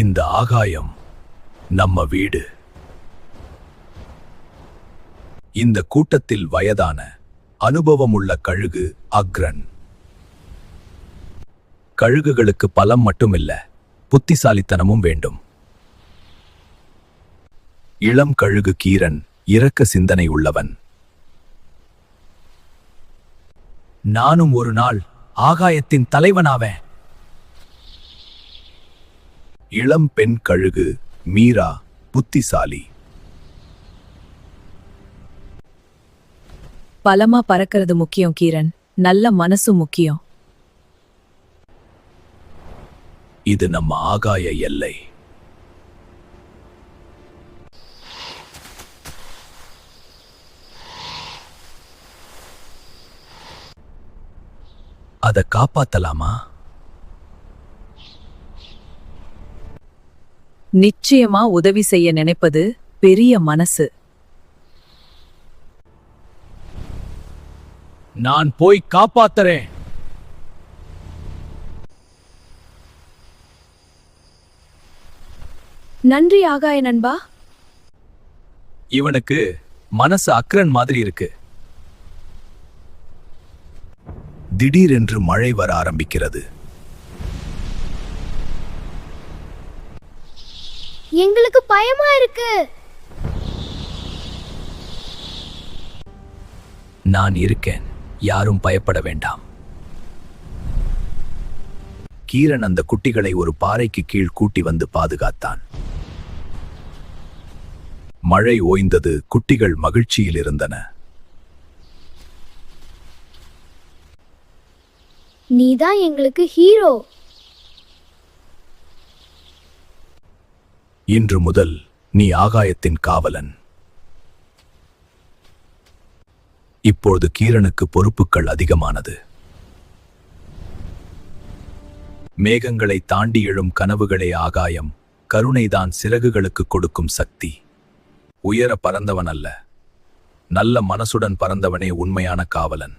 இந்த ஆகாயம் நம்ம வீடு. இந்த கூட்டத்தில் வயதான அனுபவமுள்ள கழுகு அக்ரன். கழுகுகளுக்கு பலம் மட்டுமில்ல புத்திசாலித்தனமும் வேண்டும். இளம் கழுகு கீரன் இரக்க சிந்தனை உள்ளவன். நானும் ஒரு நாள் ஆகாயத்தின் தலைவனாவேன். இளம் பெண் கழுகு மீரா புத்திசாலி. பலமா பறக்கிறது முக்கியம் கீரன். நல்ல மனசு முக்கியம். இது நம்ம ஆகாய எல்லை. அத காப்பாத்தலாமா? நிச்சயமா உதவி செய்ய நினைப்பது பெரிய மனசு. நான் போய் காப்பாத்துறேன். நன்றி ஆகாய நண்பா. இவனுக்கு மனசு அக்ரன் மாதிரி இருக்கு. திடீரென்று மழை வர ஆரம்பிக்கிறது. எங்களுக்கு பயமா இருக்கு. நான் இருக்கேன். யாரும் பயப்பட வேண்டாம். கீரன் அந்த குட்டிகளை ஒரு பாறைக்கு கீழ் கூட்டி வந்து பாதுகாத்தான். மழை ஓய்ந்தது குட்டிகள் மகிழ்ச்சியில் இருந்தன. நீதான் எங்களுக்கு ஹீரோ. இன்று முதல் நீ ஆகாயத்தின் காவலன். இப்பொழுது கீரனுக்கு பொறுப்புகள் அதிகமானது. மேகங்களை தாண்டி எழும் கனவுகளே ஆகாயம் கருணைதான் சிறகுகளுக்கு கொடுக்கும் சக்தி. உயர பறந்தவன் அல்ல நல்ல மனசுடன் பறந்தவனே உண்மையான காவலன்.